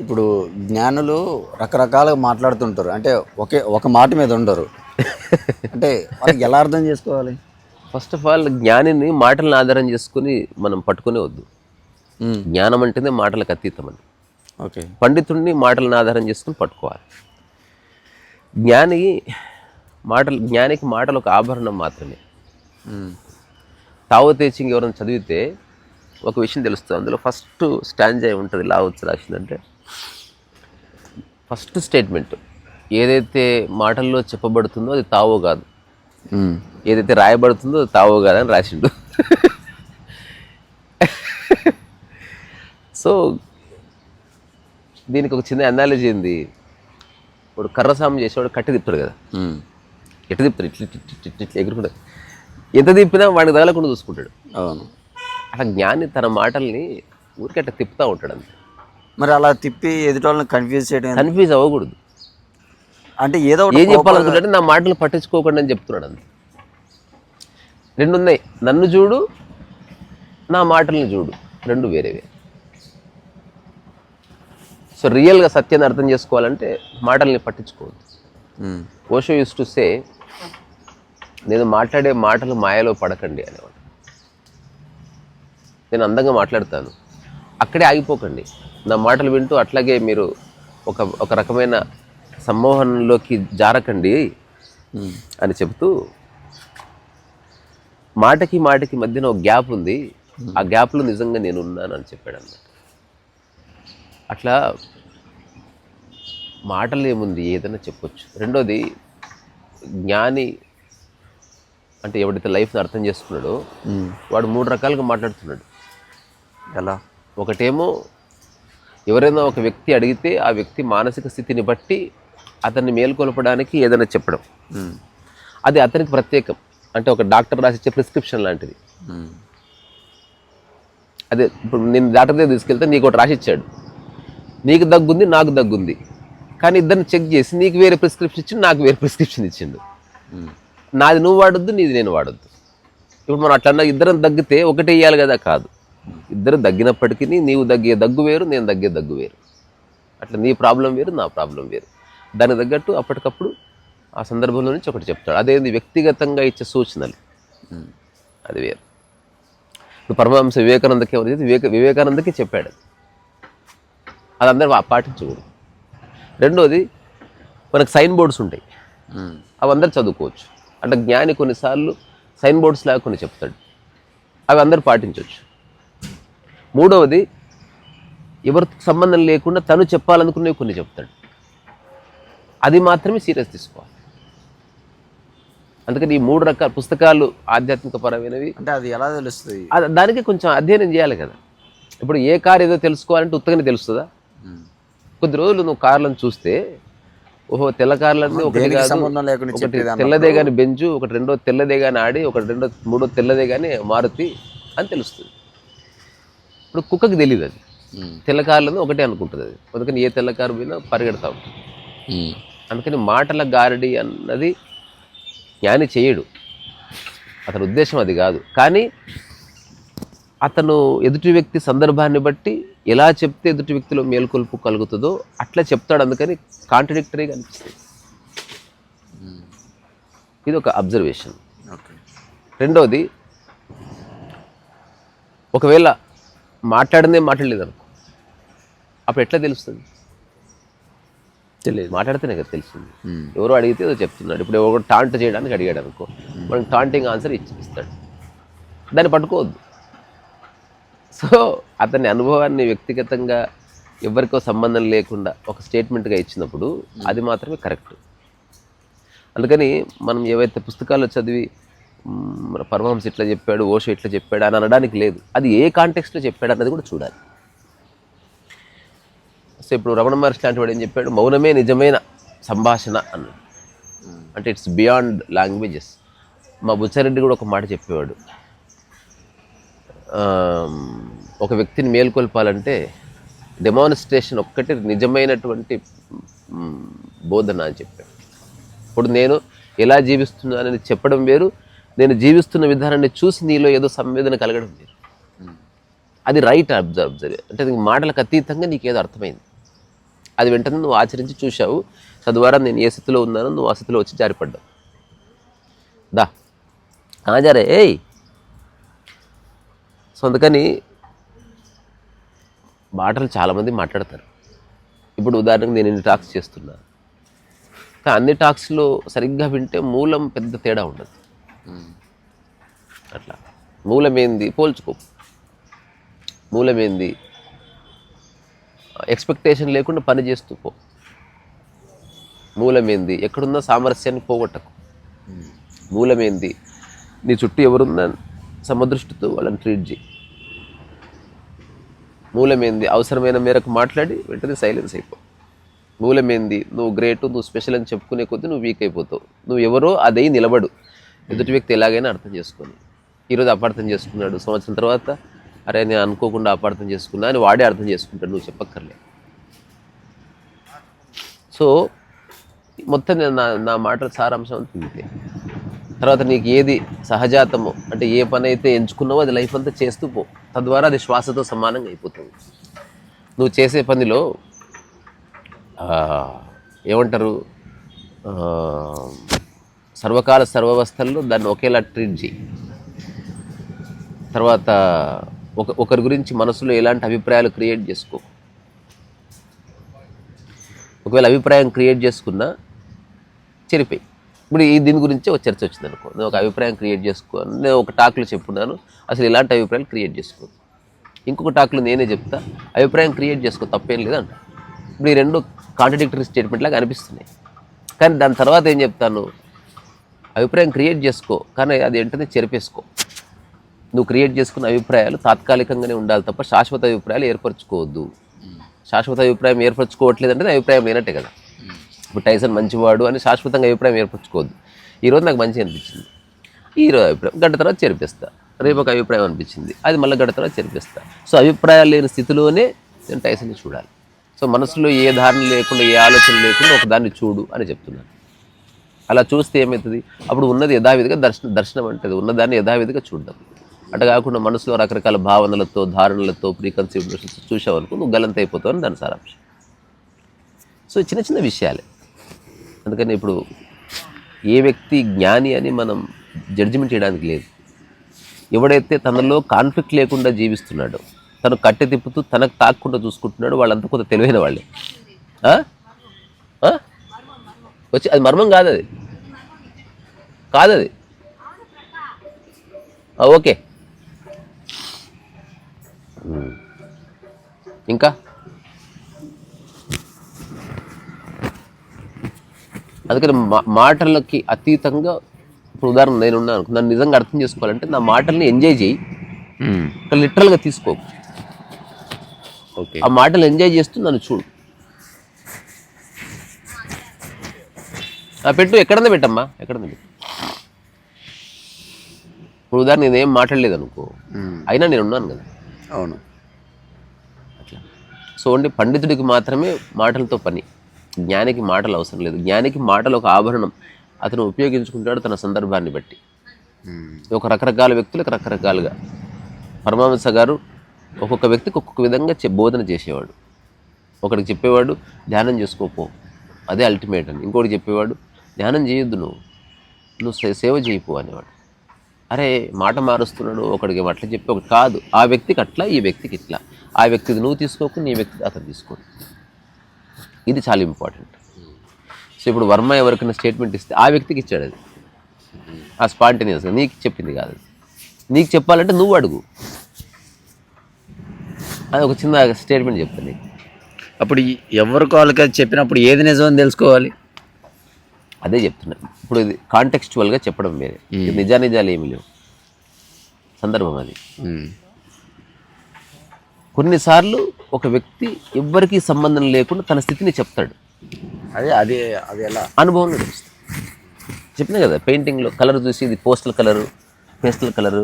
ఇప్పుడు జ్ఞానులు రకరకాలుగా మాట్లాడుతుంటారు. అంటే ఒకే ఒక మాట మీద ఉండరు. అంటే ఎలా అర్థం చేసుకోవాలి? ఫస్ట్ ఆఫ్ ఆల్ జ్ఞానిని మాటలను ఆధారం చేసుకుని మనం పట్టుకునే వద్దు. జ్ఞానం అంటేనే మాటలకు అతీతం అని. ఓకే. పండితుడిని మాటలను ఆధారం చేసుకుని పట్టుకోవాలి. జ్ఞాని మాటలు జ్ఞానికి మాటలు ఒక ఆభరణం మాత్రమే. తావో తేచింగ్ ఎవరైనా చదివితే ఒక విషయం తెలుస్తుంది. అందులో ఫస్ట్ స్టాండ్ అయి ఉంటుంది లావచ్చు రాసిందంటే ఫస్ట్ స్టేట్మెంట్. ఏదైతే మాటల్లో చెప్పబడుతుందో అది తావో కాదు. ఏదైతే రాయబడుతుందో అది తావో కాదని రాసిండు. సో దీనికి ఒక చిన్న అనాలజీ ఉంది. ఇప్పుడు కర్రసాము చేసేవాడు కట్టి తిప్పుతాడు కదా. ఎట్ట తిప్పుతాడు? ఇట్లా ఇట్లా ఇట్లా ఇట్లా ఇట్లా ఎగురుకుంటాడు ఎంత తిప్పినా వాడికి తగలకుండా చూసుకుంటాడు. అవును. అట్లా జ్ఞాని తన మాటల్ని ఊరికే అట్లా తిప్పుతూ ఉంటాడు అంతే. మరి అలా తిప్పి ఎదుటి వాళ్ళని కన్ఫ్యూజ్ చేయడం? కన్ఫ్యూజ్ అవ్వకూడదు. అంటే ఏదో ఏం చెప్పాలనుకుంటే నా మాటలు పట్టించుకోకుండా అని చెప్తున్నాడు అంతే. రెండు ఉన్నాయి నన్ను చూడు నా మాటలను చూడు. రెండు వేరే వేరే. సో రియల్గా సత్యాన్ని అర్థం చేసుకోవాలంటే మాటల్ని పట్టించుకోవద్దు. ఓషో యూస్ టు సే నేను మాట్లాడే మాటలు మాయలో పడకండి అనేవాడు. నేను అందంగా మాట్లాడతాను. అక్కడే ఆగిపోకండి. నా మాటలు వింటూ అట్లాగే మీరు ఒక ఒక రకమైన సమ్మోహనంలోకి జారకండి. అని చెబుతూ మాటకి మాటకి మధ్యన ఒక గ్యాప్ ఉంది. ఆ గ్యాప్లో నిజంగా నేను ఉన్నాను అని చెప్పాడు అన్నమాట అట్లా మాటలు ఏముంది? ఏదైనా చెప్పొచ్చు. రెండోది జ్ఞాని అంటే ఎవడైతే లైఫ్ని అర్థం చేసుకున్నాడో. వాడు మూడు రకాలుగా మాట్లాడుతున్నాడు. ఎలా? ఒకటేమో ఎవరైనా ఒక వ్యక్తి అడిగితే ఆ వ్యక్తి మానసిక స్థితిని బట్టి అతన్ని మేల్కొల్పడానికి ఏదైనా చెప్పడం. అది అతనికి ప్రత్యేకం. అంటే ఒక డాక్టర్ రాసిచ్చే ప్రిస్క్రిప్షన్ లాంటిది. అదే ఇప్పుడు నేను డాక్టర్ దగ్గర తీసుకెళ్తే నీకు ఒకటి రాసిచ్చాడు. నీకు దగ్గుంది నాకు దగ్గుంది. కానీ ఇద్దరిని చెక్ చేసి నీకు వేరే ప్రిస్క్రిప్షన్ ఇచ్చిండు నాకు వేరే ప్రిస్క్రిప్షన్ ఇచ్చిండు. నాది నువ్వు వాడొద్దు నీది నేను వాడొద్దు. ఇప్పుడు మనం అట్లా అన్నా ఇద్దరం దగ్గితే ఒకటే వేయాలి కదా కాదు. ఇద్దరు దగ్గినప్పటికీ నీవు దగ్గే దగ్గు వేరు నేను దగ్గే దగ్గు వేరు. అట్లా నీ ప్రాబ్లం వేరు నా ప్రాబ్లం వేరు. దానికి తగ్గట్టు అప్పటికప్పుడు ఆ సందర్భంలో నుంచి ఒకటి చెప్తాడు. అదేంది? వ్యక్తిగతంగా ఇచ్చే సూచనలు. అది వేరు. ఇప్పుడు పరమహంస వివేకానందకి ఎవరు చేసి వివేక వివేకానందకి చెప్పాడు. అది అది అందరూ పాటించకూడదు. రెండోది మనకు సైన్ బోర్డ్స్ ఉంటాయి. అవి అందరు చదువుకోవచ్చు. అంటే జ్ఞాని కొన్నిసార్లు సైన్ బోర్డ్స్ లాగా కొన్ని చెప్తాడు. అవి అందరు పాటించవచ్చు. మూడవది ఎవరికి సంబంధం లేకుండా తను చెప్పాలనుకునేవి కొన్ని చెప్తాడు. అది మాత్రమే సీరియస్ తీసుకోవాలి. అందుకని ఈ మూడు రకాల పుస్తకాలు ఆధ్యాత్మిక పరమైనవి. అంటే అది ఎలా తెలుస్తుంది? దానికి కొంచెం అధ్యయనం చేయాలి కదా. ఇప్పుడు ఏ కార్ ఏదో తెలుసుకోవాలంటే ఉత్తగానే తెలుస్తుందా. కొద్ది రోజులు నువ్వు కార్లను చూస్తే ఓహో తెల్ల కార్లన్నీ ఒకటి ఒకటి తెల్లదే కానీ బెంజు ఒకటి రెండో తెల్లదే కానీ ఆడి ఒకటి రెండో మూడో తెల్లదే కానీ మారుతి అని తెలుస్తుంది. ఇప్పుడు కుక్కకి తెలియదు అది. మ్మ్. తెల్ల కార్లను ఒకటే అనుకుంటుంది అది. అందుకని ఏ తెల్ల కారు పోయినా పరిగెడతా ఉంటుంది. అందుకని మాటల గారడి అన్నది జ్ఞాని చేయడు. అతని ఉద్దేశం అది కాదు. కానీ అతను ఎదుటి వ్యక్తి సందర్భాన్ని బట్టి ఎలా చెప్తే ఎదుటి వ్యక్తిలో మేల్కొల్పు కలుగుతుందో అట్లా చెప్తాడు. అందుకని కాంట్రడిక్టరీగా అనిపిస్తుంది. ఇది ఒక అబ్జర్వేషన్ రెండవది ఒకవేళ మాట్లాడిందే మాట్లాడలేదు అనుకో అప్పుడు ఎట్లా తెలుస్తుంది? తెలియదు మాట్లాడితేనే కదా తెలుస్తుంది. ఎవరో అడిగితే ఏదో చెప్తున్నాడు. ఇప్పుడు ఎవరు టాంట్ చేయడానికి అడిగాడు అనుకో మనకి టాంటింగ్ ఆన్సర్ ఇచ్చి ఇస్తాడు. దాన్ని పట్టుకోవద్దు. సో అతని అనుభవాన్ని వ్యక్తిగతంగా ఎవరికో సంబంధం లేకుండా ఒక స్టేట్మెంట్గా ఇచ్చినప్పుడు అది మాత్రమే కరెక్ట్. అందుకని మనం ఏవైతే పుస్తకాలు చదివి మన పరమహంస ఇట్లా చెప్పాడు ఓషో ఇట్లా చెప్పాడు అని అనడానికి లేదు. అది ఏ కాంటెక్స్ట్లో చెప్పాడు అన్నది కూడా చూడాలి. సో ఇప్పుడు రమణ మహర్షి లాంటి వాడు ఏం చెప్పాడు? మౌనమే నిజమైన సంభాషణ అన్నాడు. అంటే ఇట్స్ బియాండ్ లాంగ్వేజెస్ మా బుచ్చారెడ్డి కూడా ఒక మాట చెప్పేవాడు. ఒక వ్యక్తిని మేల్కొల్పాలంటే డెమాన్స్ట్రేషన్ ఒక్కటి నిజమైనటువంటి బోధన అని చెప్పాడు. ఇప్పుడు నేను ఎలా జీవిస్తున్నానని చెప్పడం వేరు నేను జీవిస్తున్న విధానాన్ని చూసి నీలో ఏదో సంవేదన కలగడం లేదు. అది రైట్ అబ్జర్వ్ అబ్జర్వ్ అంటే మాటలకు అతీతంగా నీకు ఏదో అర్థమైంది. అది వెంటనే నువ్వు ఆచరించి చూశావు. తద్వారా నేను ఏ స్థితిలో ఉన్నానో నువ్వు ఆ స్థితిలో వచ్చి జారిపడ్డావు. దా. ఆజారే ఏయ్. సో అందుకని మాటలు చాలామంది మాట్లాడతారు. ఇప్పుడు ఉదాహరణకు నేను ఇన్ని టాక్స్ చేస్తున్నా. కానీ అన్ని టాక్స్లో సరిగ్గా వింటే మూలం పెద్ద తేడా ఉండదు. అట్లా. మూలమేంది? పోల్చుకో. మూలమేంది? ఎక్స్పెక్టేషన్ లేకుండా పని చేస్తూ పో. మూలమేంది? ఎక్కడున్న సామరస్యాన్ని పోగొట్టకు. మూలమేంది? నీ చుట్టూ ఎవరున్నా సమదృష్టితో వాళ్ళని ట్రీట్ చేయి. మూలమేంది? అవసరమైన మేరకు మాట్లాడి వెంటనే సైలెన్స్ అయిపో. మూలమేంది? నువ్వు గ్రేటు నువ్వు స్పెషల్ అని చెప్పుకునే కొద్దీ నువ్వు వీక్ అయిపోతావు. నువ్వు ఎవరో అదే నిలబడు. ఎదుటి వ్యక్తి ఎలాగైనా అర్థం చేసుకొని ఈరోజు అపార్థం చేసుకున్నాడు సంవత్సరం తర్వాత అరే నేను అనుకోకుండా అపార్థం చేసుకున్నా అని వాడే అర్థం చేసుకుంటాడు నువ్వు చెప్పక్కర్లే. సో మొత్తం నేను నా నా మాట సారాంశం అంతా తర్వాత నీకు ఏది సహజాతమో అంటే ఏ పని అయితే ఎంచుకున్నావో అది లైఫ్ అంతా చేస్తూ పో. తద్వారా అది శ్వాసతో సమానంగా అయిపోతుంది. నువ్వు చేసే పనిలో ఏమంటారు? సర్వకాల సర్వవస్థల్లో దాన్ని ఒకేలా ట్రీట్ చేయి. తర్వాత ఒక ఒకరి గురించి మనసులో ఎలాంటి అభిప్రాయాలు క్రియేట్ చేసుకో. ఒకవేళ అభిప్రాయం క్రియేట్ చేసుకున్నా చెరిపోయి. ఇప్పుడు ఈ దీని గురించే ఒక చర్చ వచ్చింది అనుకో. నేను ఒక అభిప్రాయం క్రియేట్ చేసుకో నేను ఒక టాక్లో చెప్పున్నాను. అసలు ఇలాంటి అభిప్రాయాలు క్రియేట్ చేసుకో ఇంకొక టాక్లో నేనే చెప్తా. అభిప్రాయం క్రియేట్ చేసుకో తప్పేం లేదంట. ఇప్పుడు ఈ రెండు కాంట్రడిక్టరీ స్టేట్మెంట్ లాగా అనిపిస్తున్నాయి. కానీ దాని తర్వాత ఏం చెప్తాను? అభిప్రాయం క్రియేట్ చేసుకో కానీ అది ఏంటంటే చెరిపేసుకో. నువ్వు క్రియేట్ చేసుకున్న అభిప్రాయాలు తాత్కాలికంగానే ఉండాలి తప్ప శాశ్వత అభిప్రాయాలు ఏర్పరచుకోవద్దు. శాశ్వత అభిప్రాయం ఏర్పరచుకోవట్లేదంటే అంటే అభిప్రాయం లేనట్టే కదా. ఇప్పుడు టైసన్ మంచివాడు అని శాశ్వతంగా అభిప్రాయం ఏర్పరచుకోవద్దు. ఈరోజు నాకు మంచి అనిపించింది. ఈరోజు అభిప్రాయం గంట తర్వాత చేర్పిస్తా. రేపు ఒక అభిప్రాయం అనిపించింది. అది మళ్ళీ గంట తర్వాత చేర్పిస్తా. సో అభిప్రాయాలు లేని స్థితిలోనే నేను టైసన్ని చూడాలి. సో మనసులో ఏ ధారణ లేకుండా ఏ ఆలోచన లేకుండా ఒక దాన్ని చూడు అని చెప్తున్నాను. అలా చూస్తే ఏమవుతుంది? అప్పుడు ఉన్నది యథావిధిగా దర్శనం దర్శనం అంటది. ఉన్నదాన్ని యథావిధిగా చూడడం. అట్లా కాకుండా మనసులో రకరకాల భావనలతో ధారణలతో ప్రీకన్సీవ్ చూసావు అనుకో నువ్వు గలంత అయిపోతావు అని దాని సారాంశం. సో చిన్న చిన్న విషయాలే. అందుకని ఇప్పుడు ఏ వ్యక్తి జ్ఞాని అని మనం జడ్జిమెంట్ చేయడానికి లేదు. ఎవడైతే తనలో కాన్ఫ్లిక్ట్ లేకుండా జీవిస్తున్నాడో తను కట్టె తిప్పుతూ తనకు తాక్కుండా చూసుకుంటున్నాడు వాళ్ళంతా కొంత తెలివైన వాళ్ళే. వచ్చి అది మర్మం కాదు అది కాదు అది ఓకే. ఇంకా? అందుకని మా మాటలకి అతీతంగా ఇప్పుడు ఉదాహరణ నేను ఉన్నాను. నన్ను నిజంగా అర్థం చేసుకోవాలంటే నా మాటల్ని ఎంజాయ్ చేయి. లిటరల్గా తీసుకో. ఓకే. ఆ మాటలు ఎంజాయ్ చేస్తూ నన్ను చూడు. పెట్టు ఎక్కడన్నా పెట్టమ్మా ఎక్కడన్నా పెట్టు. ఇప్పుడు ఉదాహరణ నేనేం మాట్లాడలేదు అనుకో. అయినా నేను ఉన్నాను కదా. అవును. అట్లా. సో ఓన్లీ పండితుడికి మాత్రమే మాటలతో పని. జ్ఞానికి మాటలు అవసరం లేదు. జ్ఞానికి మాటలు ఒక ఆభరణం. అతను ఉపయోగించుకుంటాడు తన సందర్భాన్ని బట్టి. ఒక రకరకాల వ్యక్తులకు రకరకాలుగా. పరమహంస గారు ఒక్కొక్క వ్యక్తికి ఒక్కొక్క విధంగా చె- బోధన చేసేవాడు. ఒకడికి చెప్పేవాడు ధ్యానం చేసుకోపో అదే అల్టిమేట్ అని. ఇంకోటి చెప్పేవాడు ధ్యానం చేయొద్దు నువ్వు. నువ్వు సే- సేవ చేయిపో అనేవాడు. అరే మాట మారుస్తున్నాడు ఒకడికి అట్లా చెప్పి ఒకటి కాదు. ఆ వ్యక్తికి అట్లా ఈ వ్యక్తికి ఇట్లా. ఆ వ్యక్తిది నువ్వు తీసుకోకు నీ వ్యక్తి అతను తీసుకోడు. ఇది చాలా ఇంపార్టెంట్. సో ఇప్పుడు వర్మ ఎవరికైనా స్టేట్మెంట్ ఇస్తే ఆ వ్యక్తికి ఇచ్చాడు అది. ఆ స్పాంటేనియస్గా నీకు చెప్పింది కాదు అది. నీకు చెప్పాలంటే నువ్వు అడుగు. అది ఒక చిన్న స్టేట్మెంట్ చెప్తాను నీకు. అప్పుడు ఎవరికి వాళ్ళకి చెప్పినప్పుడు ఏది నిజం తెలుసుకోవాలి? అదే చెప్తున్నా. ఇప్పుడు ఇది కాంటెక్స్చువల్గా చెప్పడం వేరే. ఇది నిజానిజాలు ఏమి లేవు. సందర్భం అది. కొన్నిసార్లు ఒక వ్యక్తి ఎవ్వరికీ సంబంధం లేకుండా తన స్థితిని చెప్తాడు. అదే అదే అది ఎలా? అనుభవంలో తెలుస్తుంది చెప్పినా కదా పెయింటింగ్లో కలర్ చూసి ఇది postal colour pastel colour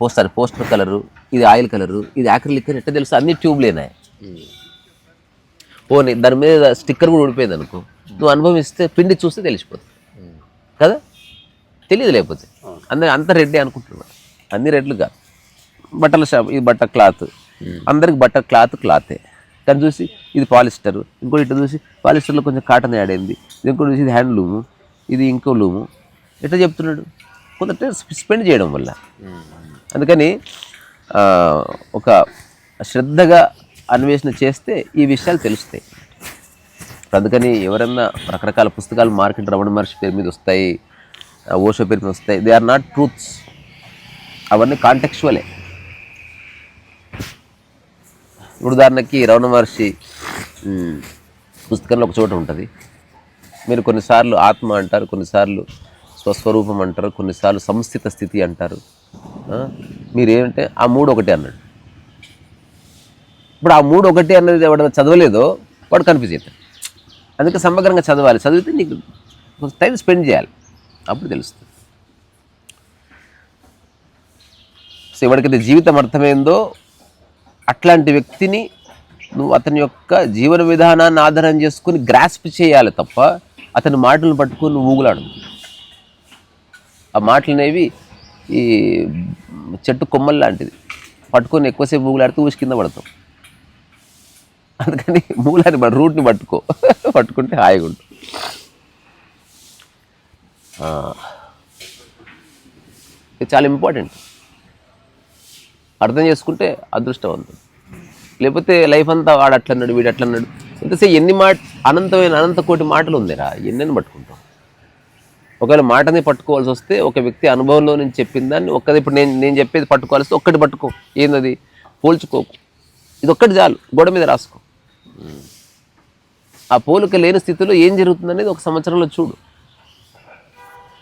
poster poster colour ఇది ఆయిల్ కలరు ఇది యాక్రిలిక్ అని ఎట్లా తెలుసు? అన్ని ట్యూబ్లేనాయి పోనీ దాని మీద స్టిక్కర్ కూడా ఊడిపోయింది అనుకో నువ్వు అనుభవిస్తే పిండి చూస్తే తెలిసిపోతుంది. కదా? తెలియదు లేకపోతే. అందరు అంత రెడ్డి అనుకుంటున్నాడు అన్ని రెడ్లు కాదు. బట్టల షాప్ ఇది బట్ట క్లాత్. అందరికి బట్ట క్లాత్ క్లాతే. దాన్ని చూసి ఇది పాలిస్టర్. ఇంకోటి ఇట్లా చూసి పాలిస్టర్లో కొంచెం కాటన్ యాడ్ అయింది. ఇది ఇంకోటి చూసి ఇది హ్యాండ్లూము ఇది ఇంకో లూము. ఇట్లా చెప్తున్నాడు? కొంత స్పెండ్ చేయడం వల్ల. అందుకని ఒక శ్రద్ధగా అన్వేషణ చేస్తే ఈ విషయాలు తెలుస్తాయి. అందుకని ఎవరన్నా రకరకాల పుస్తకాలు మార్కెట్ రమణ మహర్షి పేరు మీద వస్తాయి ఓషో పేరు మీద వస్తాయి దే ఆర్ నాట్ ట్రూత్స్ అవన్నీ కాంటెక్చువలే ఇప్పుడు ఉదాహరణకి రమణ మహర్షి పుస్తకంలో ఒక చోట ఉంటుంది. మీరు కొన్నిసార్లు ఆత్మ అంటారు కొన్నిసార్లు స్వస్వరూపం అంటారు కొన్నిసార్లు సంస్థిత స్థితి అంటారు. మీరు ఏమంటే ఆ మూడు ఒకటే అన్నాడు. ఇప్పుడు ఆ మూడు ఒకటి అన్నది ఎవడన్నా చదవలేదో వాడు కన్ఫ్యూజ్ అవుతాడు అందుకే సమగ్రంగా చదవాలి. చదివితే నీకు కొంచెం టైం స్పెండ్ చేయాలి. అప్పుడు తెలుస్తుంది. సో ఎవరికైతే జీవితం అర్థమైందో అట్లాంటి వ్యక్తిని నువ్వు అతని యొక్క జీవన విధానాన్ని ఆధారం చేసుకుని గ్రాస్ప్ చేయాలి తప్ప అతని మాటలను పట్టుకొని నువ్వు ఊగులాడు ఆ మాటలు అనేవి ఈ చెట్టు కొమ్మలు లాంటిది. పట్టుకొని ఎక్కువసేపు ఊగులాడితే ఊసి కింద పడతాం అందుకని మూలాన్ని రూట్ని పట్టుకో. పట్టుకుంటే హాయిగా ఉంటుంది ఆ. ఇది చాలా ఇంపార్టెంట్. అర్థం చేసుకుంటే అదృష్టవంతుడు. లేకపోతే లైఫ్ అంతా వాడు అట్లన్నాడు వీడు అట్లన్నాడు. ఎంతసేపు ఎన్ని మాట అనంతమైన అనంత కోటి మాటలు ఉందిరా ఎన్నెన్ని పట్టుకుంటాం? ఒకవేళ మాటని పట్టుకోవాల్సి వస్తే ఒక వ్యక్తి అనుభవంలో నేను చెప్పిన దాన్ని ఒక్కది ఇప్పుడు నేను నేను చెప్పేది పట్టుకోవాల్సి ఒక్కటి పట్టుకో. ఏందది? పోల్చుకోకు ఇది ఒక్కటి చాలు. గోడ మీద రాసుకో. ఆ పోలిక లేని స్థితిలో ఏం జరుగుతుంది అనేది ఒక సంవత్సరంలో చూడు.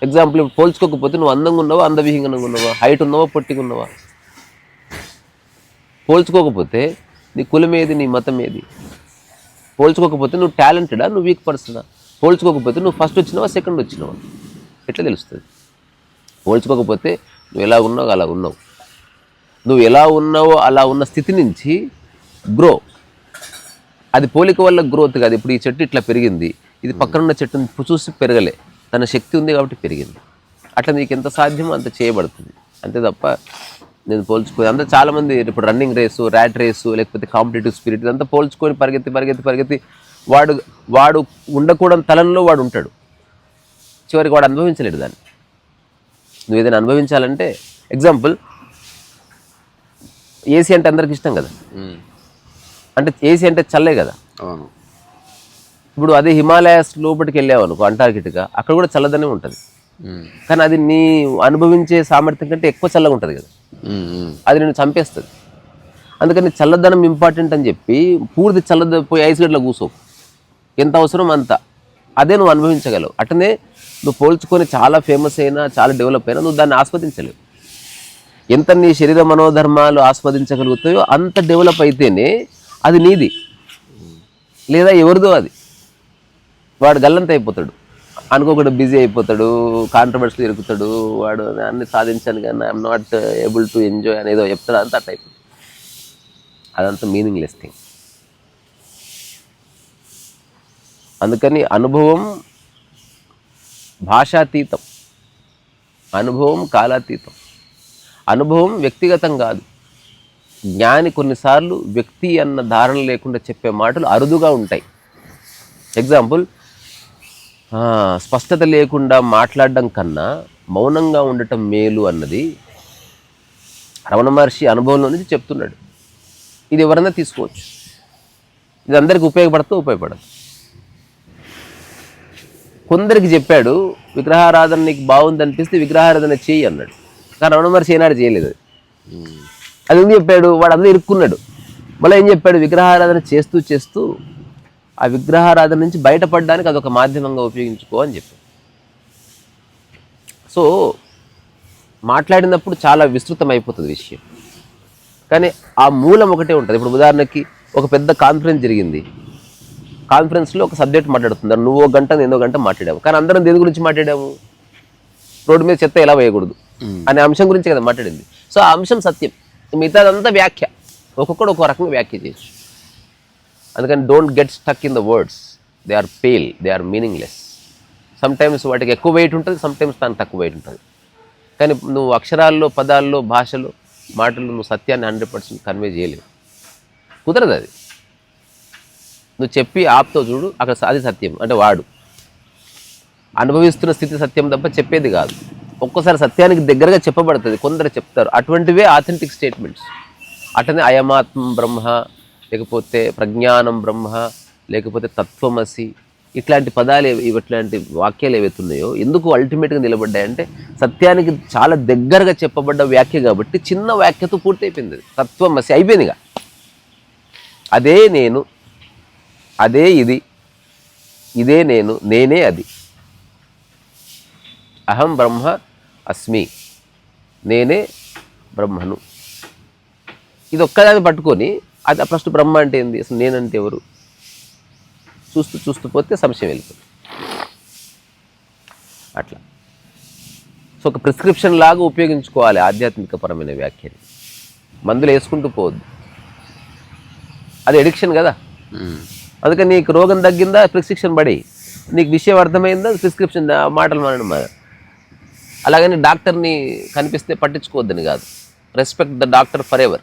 ఎగ్జాంపుల్ పోల్చుకోకపోతే నువ్వు అందంగా ఉన్నావా అందవిహీనంగా ఉన్నావా హైట్ ఉన్నావా పొట్టిగా ఉన్నావా? పోల్చుకోకపోతే నీ కులం ఏది నీ మతం ఏది? పోల్చుకోకపోతే నువ్వు టాలెంటెడా నువ్వు వీక్ పర్సనా? పోల్చుకోకపోతే నువ్వు ఫస్ట్ వచ్చినావా సెకండ్ వచ్చినావా? ఎట్లా తెలుస్తుంది? పోల్చుకోకపోతే నువ్వు ఎలా ఉన్నావు అలా ఉన్నావు. నువ్వు ఎలా ఉన్నావో అలా ఉన్న స్థితి నుంచి గ్రో అది పోలిక వల్ల గ్రోత్ కాదు. ఇప్పుడు ఈ చెట్టు ఇట్లా పెరిగింది. ఇది పక్కనున్న చెట్టుని చూసి పెరగలే. తన శక్తి ఉంది కాబట్టి పెరిగింది. అట్లా నీకు ఎంత సాధ్యమో అంత చేయబడుతుంది. అంతే తప్ప నేను పోల్చుకో అంతా చాలామంది ఇప్పుడు రన్నింగ్ రేసు ర్యాట్ రేసు లేకపోతే కాంపిటేటివ్ స్పిరిట్ ఇదంతా పోల్చుకొని పరిగెత్తి పరిగెత్తి పరిగెత్తి వాడు వాడు ఉండకూడని తలంలో వాడు ఉంటాడు. చివరికి వాడు అనుభవించలేడు దాన్ని. నువ్వు ఏదైనా అనుభవించాలంటే ఎగ్జాంపుల్ ఏసీ అంటే అందరికి ఇష్టం కదా. అంటే ఏసీ అంటే చల్లే కదా. అవును. ఇప్పుడు అదే హిమాలయాస్ లోపలికి వెళ్ళావు అనుకో అంటార్కిటికా అక్కడ కూడా చల్లదనే ఉంటుంది. కానీ అది నీ అనుభవించే సామర్థ్యం కంటే ఎక్కువ చల్లగా ఉంటుంది కదా. అది నేను చంపేస్తుంది. అందుకని చల్లదనం ఇంపార్టెంట్ అని చెప్పి పూర్తి చల్లద పోయి ఐస్ గడ్డలో కూసో. ఎంత అవసరం అంత. అదే నువ్వు అనుభవించగలవు. అట్టనే నువ్వు పోల్చుకొని చాలా ఫేమస్ అయినా చాలా డెవలప్ అయినా నువ్వు దాన్ని ఆస్వాదించలేవు. ఎంత నీ శరీర మనోధర్మాలు ఆస్వాదించగలుగుతాయో అంత డెవలప్ అయితేనే అది నీది. లేదా ఎవరిదో అది. వాడు గల్లంత అయిపోతాడు. అనుకోకుండా బిజీ అయిపోతాడు కాంట్రవర్సీ ఇరుకుతాడు వాడు అన్ని సాధించాను కానీ I'm not able to enjoy అనేదో చెప్తాడు అంత టైప్ అదంతా మీనింగ్లెస్ థింగ్ అందుకని అనుభవం భాషాతీతం. అనుభవం కాలాతీతం. అనుభవం వ్యక్తిగతం కాదు. జ్ఞాని కొన్నిసార్లు వ్యక్తి అన్న ధారణ లేకుండా చెప్పే మాటలు అరుదుగా ఉంటాయి. ఎగ్జాంపుల్ స్పష్టత లేకుండా మాట్లాడడం కన్నా మౌనంగా ఉండటం మేలు అన్నది రమణ మహర్షి అనుభవంలో నుంచి చెప్తున్నాడు. ఇది ఎవరైనా తీసుకోవచ్చు. ఇది అందరికి ఉపయోగపడుతూ ఉపయోగపడదు. కొందరికి చెప్పాడు విగ్రహారాధన నీకు బాగుంది అనిపిస్తే విగ్రహారాధన చేయి అన్నాడు. కానీ రమణ మహర్షి ఏనాడు చేయలేదు అది. అది ఎందుకు చెప్పాడు? వాడు అందరూ ఇరుక్కున్నాడు. మళ్ళీ ఏం చెప్పాడు? విగ్రహారాధన చేస్తూ చేస్తూ ఆ విగ్రహారాధన నుంచి బయటపడడానికి అదొక మాధ్యమంగా ఉపయోగించుకో అని చెప్పాడు. సో మాట్లాడినప్పుడు చాలా విస్తృతం అయిపోతుంది విషయం. కానీ ఆ మూలం ఒకటే ఉంటుంది. ఇప్పుడు ఉదాహరణకి ఒక పెద్ద కాన్ఫరెన్స్ జరిగింది. కాన్ఫరెన్స్లో ఒక సబ్జెక్ట్ మాట్లాడుతున్నారు. నువ్వు ఒక గంట నేను గంట మాట్లాడావు కానీ అందరం దేని గురించి మాట్లాడాము? రోడ్డు మీద చెత్త ఎలా వేయకూడదు. అనే అంశం గురించి కదా మాట్లాడింది. సో ఆ అంశం సత్యం. మిగతాదంతా వ్యాఖ్య. ఒక్కొక్కడు ఒక్కో రకంగా వ్యాఖ్య చేయొచ్చు. అందుకని don't get stuck in the words they are pale they are meaningless sometimes వాటికి ఎక్కువ వెయిట్ ఉంటుంది సమ్టైమ్స్ దానికి తక్కువ వెయిట్ ఉంటుంది. కానీ నువ్వు అక్షరాల్లో పదాల్లో భాషలో మాటలు నువ్వు సత్యాన్ని హండ్రెడ్ పర్సెంట్ కన్వే చేయలేవు. కుదరదు అది. నువ్వు చెప్పి ఆప్తో చూడు అక్కడ అది సత్యం. అంటే వాడు. అనుభవిస్తున్న స్థితి సత్యం తప్ప చెప్పేది కాదు. ఒక్కోసారి సత్యానికి దగ్గరగా చెప్పబడుతుంది. కొందరు చెప్తారు. అటువంటివే ఆథెంటిక్ స్టేట్మెంట్స్ అటనే అయమాత్మ బ్రహ్మ లేకపోతే ప్రజ్ఞానం బ్రహ్మ లేకపోతే తత్వమసి ఇట్లాంటి పదాలు ఏవి- ఇట్లాంటి వాక్యాలు ఏవైతున్నాయో ఎందుకు అల్టిమేట్గా నిలబడ్డాయంటే సత్యానికి చాలా దగ్గరగా చెప్పబడ్డ వ్యాఖ్య కాబట్టి చిన్న వ్యాఖ్యతో పూర్తయిపోయింది తత్వమసి అయిపోయిందిగా. అదే నేను అదే ఇది ఇదే నేను నేనే అది. అహం బ్రహ్మ అస్మి. నేనే బ్రహ్మను. ఇది ఒక్కదాన్ని పట్టుకొని అది ఫస్ట్ బ్రహ్మ అంటే ఏంది? అసలు నేనంటే ఎవరు? చూస్తూ చూస్తూ పోతే సంశయం వెళ్ళిపోతుంది. అట్లా. సో ఒక ప్రిస్క్రిప్షన్ లాగా ఉపయోగించుకోవాలి ఆధ్యాత్మికపరమైన వ్యాఖ్యని. మందులు వేసుకుంటూ పోవద్దు. అది ఎడిక్షన్ కదా. అందుకని నీకు రోగం తగ్గిందా? ప్రిస్క్రిప్షన్ పడి నీకు విషయం అర్థమైందా? ప్రిస్క్రిప్షన్ మాటలు మానడం మాన అలాగని డాక్టర్ని కనిపిస్తే పట్టించుకోవద్దని కాదు. Respect the doctor forever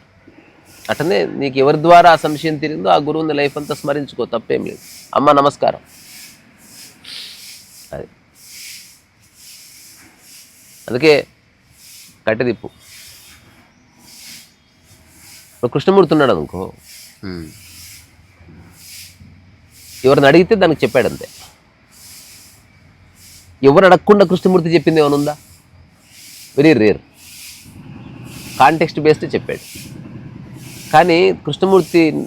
అటనే నీకు ఎవరి ద్వారా ఆ సంశయం తిరిగిందో ఆ గురువుని లైఫ్ అంతా స్మరించుకో తప్పేం లేదు. అమ్మ నమస్కారం. అది. అందుకే కట్టెదిప్పు. ఇప్పుడు కృష్ణమూర్తి ఉన్నాడు అనుకో. ఎవరిని అడిగితే దానికి చెప్పాడు అంతే ఎవరు అడగకుండా కృష్ణమూర్తి చెప్పింది ఏమైనా ఉందా? Very rare. కాంటెక్స్ట్ బేస్డ్ చెప్పాడు. కానీ కృష్ణమూర్తి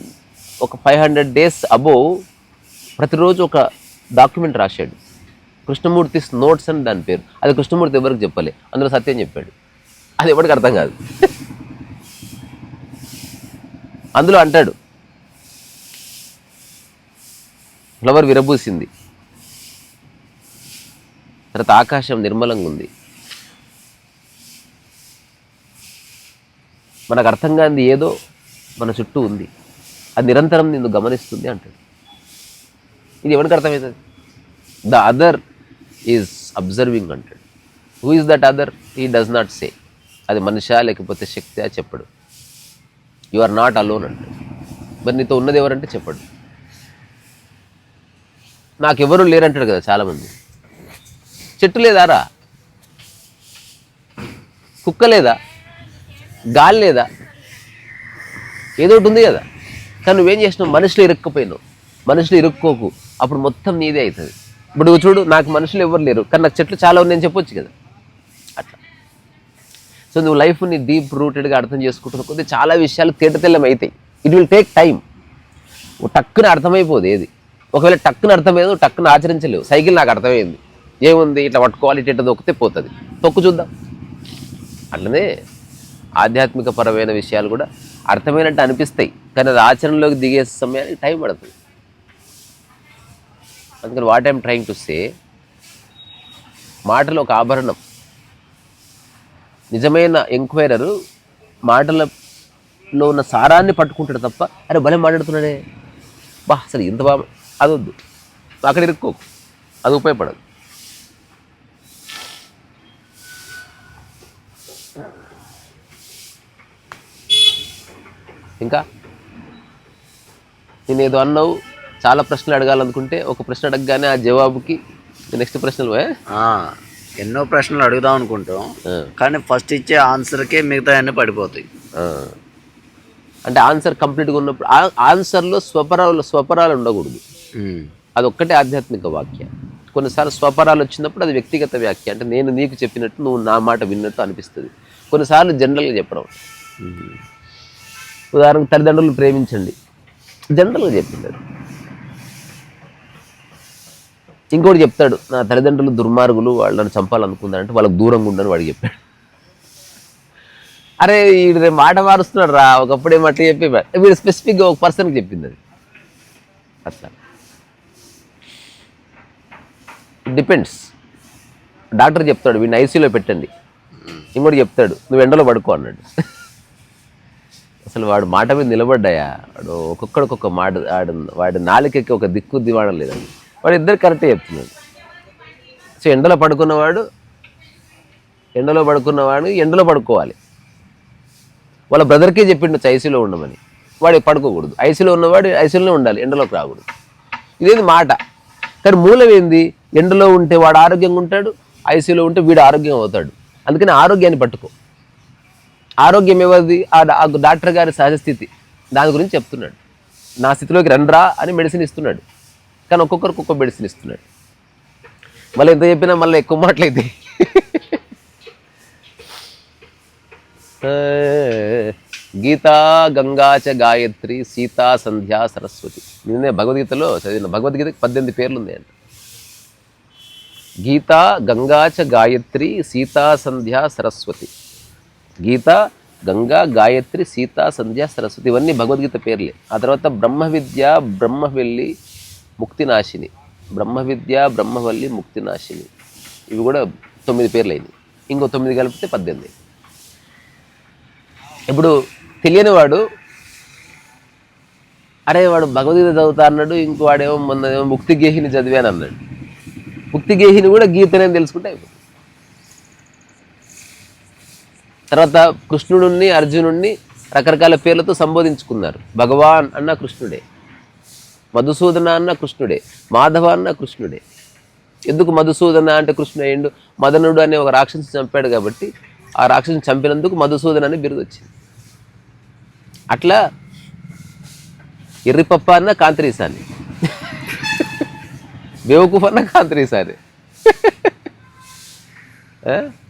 ఒక ఫైవ్ హండ్రెడ్ డేస్ అబోవ్ ప్రతిరోజు ఒక డాక్యుమెంట్ రాశాడు. కృష్ణమూర్తి నోట్స్ అని దాని పేరు. అది కృష్ణమూర్తి ఎవరికి చెప్పలే? అందులో సత్యం చెప్పాడు. అది ఎవరికి అర్థం కాదు. అందులో అంటాడు ఫ్లవర్ విరబూసింది. తర్వాత ఆకాశం నిర్మలంగా ఉంది మనకు అర్థం కానిది ఏదో మన చుట్టూ ఉంది. అది నిరంతరం నిన్ను గమనిస్తుంది అంటాడు. ఇది ఎవరికి అర్థమవుతుంది? ద అదర్ ఈజ్ అబ్జర్వింగ్ అంటాడు. Who is that other he does not say అది మనిషా లేకపోతే శక్తి చెప్పడు. యు ఆర్ నాట్ అలోన్ అంటాడు. మరి నీతో ఉన్నది ఎవరంటే చెప్పడు. నాకెవరు లేరంటాడు కదా చాలామంది. చెట్టు లేదారా కుక్క లేదా? గాలి లేదా? ఏదో ఒకటి ఉంది కదా. కానీ నువ్వేం చేసినావు మనుషులు ఇరుక్కుపోయినావు. మనుషులు ఇరుక్కోకు. అప్పుడు మొత్తం నీదే అవుతుంది. ఇప్పుడు నువ్వు చూడు నాకు మనుషులు ఎవరు లేరు. కానీ నాకు చెట్లు చాలా ఉన్నాయని చెప్పొచ్చు కదా. అట్లా. సో నువ్వు లైఫ్ని డీప్ రూటెడ్గా అర్థం చేసుకుంటున్న కొద్ది చాలా విషయాలు తేటతెల్లం అవుతాయి ఇట్ విల్ టేక్ టైం. టక్కున అర్థమైపోదు ఏది. ఒకవేళ టక్కున అర్థమయ్యేది టక్కున ఆచరించలేవు. సైకిల్ నాకు అర్థమైంది. ఏముంది? ఇట్లా పట్టుకోవాలి ఇట్లా దొక్కితే పోతుంది. తొక్కు చూద్దాం. అట్లనే ఆధ్యాత్మిక పరమైన విషయాలు కూడా అర్థమైనట్టు అనిపిస్తాయి. కానీ అది ఆచరణలోకి దిగే సమయానికి టైం పడుతుంది. అందుకని what I'm trying to say మాటలు ఒక ఆభరణం. నిజమైన ఎంక్వైరరు మాటలలో ఉన్న సారాన్ని పట్టుకుంటాడు తప్ప అరే భలే మాట్లాడుతున్నాడే. బా అసలు ఇంత బాగా అదొద్దు. అక్కడ ఇరుక్కోకు. అది ఉపయోగపడదు. ఇంకా నేను ఏదో అన్నావు చాలా ప్రశ్నలు అడగాలనుకుంటే ఒక ప్రశ్న అడగగానే ఆ జవాబుకి నెక్స్ట్ ప్రశ్నలు ఎన్నో ప్రశ్నలు అడుగుదాం అనుకుంటాం కానీ ఫస్ట్ ఇచ్చే ఆన్సర్కే మిగతా అన్నీ పడిపోతాయి. అంటే ఆన్సర్ కంప్లీట్గా ఉన్నప్పుడు ఆన్సర్లో స్వపరాలు స్వపరాలు ఉండకూడదు. అది ఒక్కటే ఆధ్యాత్మిక వాక్య. కొన్నిసార్లు స్వపరాలు వచ్చినప్పుడు అది వ్యక్తిగత వ్యాఖ్య. అంటే నేను నీకు చెప్పినట్టు నువ్వు నా మాట విన్నట్టు అనిపిస్తుంది. కొన్నిసార్లు జనరల్గా చెప్పడం. ఉదాహరణకు తల్లిదండ్రులు ప్రేమించండి. జనరల్గా చెప్పింది ఇంకోటి చెప్తాడు నా తల్లిదండ్రులు దుర్మార్గులు వాళ్ళని చంపాలనుకున్నారంటే వాళ్ళకి దూరంగా ఉండని వాడికి చెప్పాడు. అరే వీడు రేపు మాట మారుస్తున్నాడు రా ఒకప్పుడు ఏమో చెప్పి వీడు స్పెసిఫిక్గా ఒక పర్సన్కి చెప్పింది అది. అట్లా. డిపెండ్స్ డాక్టర్ చెప్తాడు వీడిని ఐసీలో పెట్టండి. ఇంకోటి చెప్తాడు నువ్వు ఎండలో పడుకో అన్నాడు. అసలు వాడు మాట మీద నిలబడ్డాయా? వాడు ఒక్కొక్కడు మాట వాడు వాడి నాలుకకి ఒక దిక్కు దివాడం లేదండి వాడు ఇద్దరు కరెక్టే చెప్తున్నాడు సో ఎండలో పడుకున్నవాడు ఎండలో పడుకున్నవాడు ఎండలో పడుకోవాలి. వాళ్ళ బ్రదర్కే చెప్పిండు ఐసీలో ఉండమని. వాడు పడుకోకూడదు. ఐసీలో ఉన్నవాడు ఐసీలోనే ఉండాలి ఎండలోకి రాకూడదు. ఇదేది మాట? కానీ మూలం ఏంది? ఎండలో ఉంటే వాడు ఆరోగ్యంగా ఉంటాడు ఐసీలో ఉంటే వీడు ఆరోగ్యం అవుతాడు. అందుకని ఆరోగ్యాన్ని పట్టుకో. ఆరోగ్యం ఎవరిది ఆ డాక్టర్ గారి సహజ స్థితి. దాని గురించి చెప్తున్నాడు. నా స్థితిలోకి రండ్రా అని మెడిసిన్ ఇస్తున్నాడు. కానీ ఒక్కొక్కరికి ఒక్కొక్క మెడిసిన్ ఇస్తున్నాడు. మళ్ళీ ఎంత చెప్పినా మళ్ళీ ఎక్కువ మాటలైతే గీతా గంగా చ గాయత్రి సీతా సంధ్యా సరస్వతి. నిన్నే భగవద్గీతలో చదివిన. భగవద్గీతకి పద్దెనిమిది పేర్లు ఉన్నాయి అంట గంగా చ గాయత్రి సీతా సంధ్యా సరస్వతి. గీత గంగా గాయత్రి సీత సంధ్యా సరస్వతి ఇవన్నీ భగవద్గీత పేర్లే. ఆ తర్వాత బ్రహ్మ విద్య బ్రహ్మవెల్లి ముక్తినాశిని. బ్రహ్మ విద్య బ్రహ్మవల్లి ముక్తినాశిని. ఇవి కూడా తొమ్మిది పేర్లు అయినాయి ఇంకో తొమ్మిది కలిపితే పద్దెనిమిది. ఇప్పుడు తెలియని వాడు అరే వాడు భగవద్గీత చదువుతా అన్నాడు ఇంకో వాడేమో మొన్న ఏమో ముక్తి గేహిని చదివాను అన్నాడు ముక్తి గేహిని కూడా గీతనే తెలుసుకుంటే అయిపోతుంది. తర్వాత కృష్ణుడిని అర్జునుడిని రకరకాల పేర్లతో సంబోధించుకున్నారు. భగవాన్ అన్న కృష్ణుడే. మధుసూదన అన్న కృష్ణుడే. మాధవ అన్న కృష్ణుడే. ఎందుకు మధుసూదన అంటే కృష్ణుడు అయ్యిండు? మదనుడు అనే ఒక రాక్షసుని చంపాడు కాబట్టి ఆ రాక్షసుని చంపినందుకు మధుసూదన అని బిరుదు వచ్చింది. అట్లా ఎర్రిపప్ప అన్న కాంతరీసాని బేవకూఫ్ అన్న కాంతరీసాని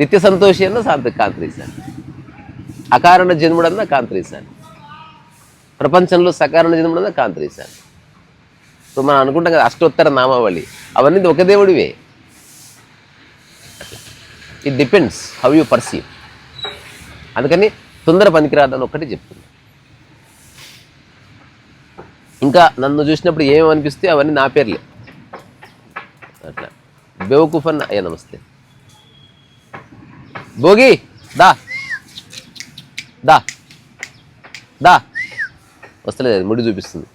నిత్య సంతోషి అన్న శాంత కాంత్రీసాని అకారణ జన్ముడన్న కాంత్రీసాని ప్రపంచంలో సకారణ జన్ముడన్న కాంత్రీసాని ఇప్పుడు మనం అనుకుంటాం కదా అష్టోత్తర నామావళి. అవన్నీ ఒక దేవుడివే. It depends how you perceive అందుకని తొందర పనికిరాదని ఒక్కటి చెప్తుంది ఇంకా నన్ను చూసినప్పుడు ఏమేమి అనిపిస్తే అవన్నీ నా పేర్లే. అట్లా. బేవకూఫ్ అన్న అయ్యా నమస్తే. భోగి దా. దా. దా. వస్తలేదు ముడి చూపిస్తుంది.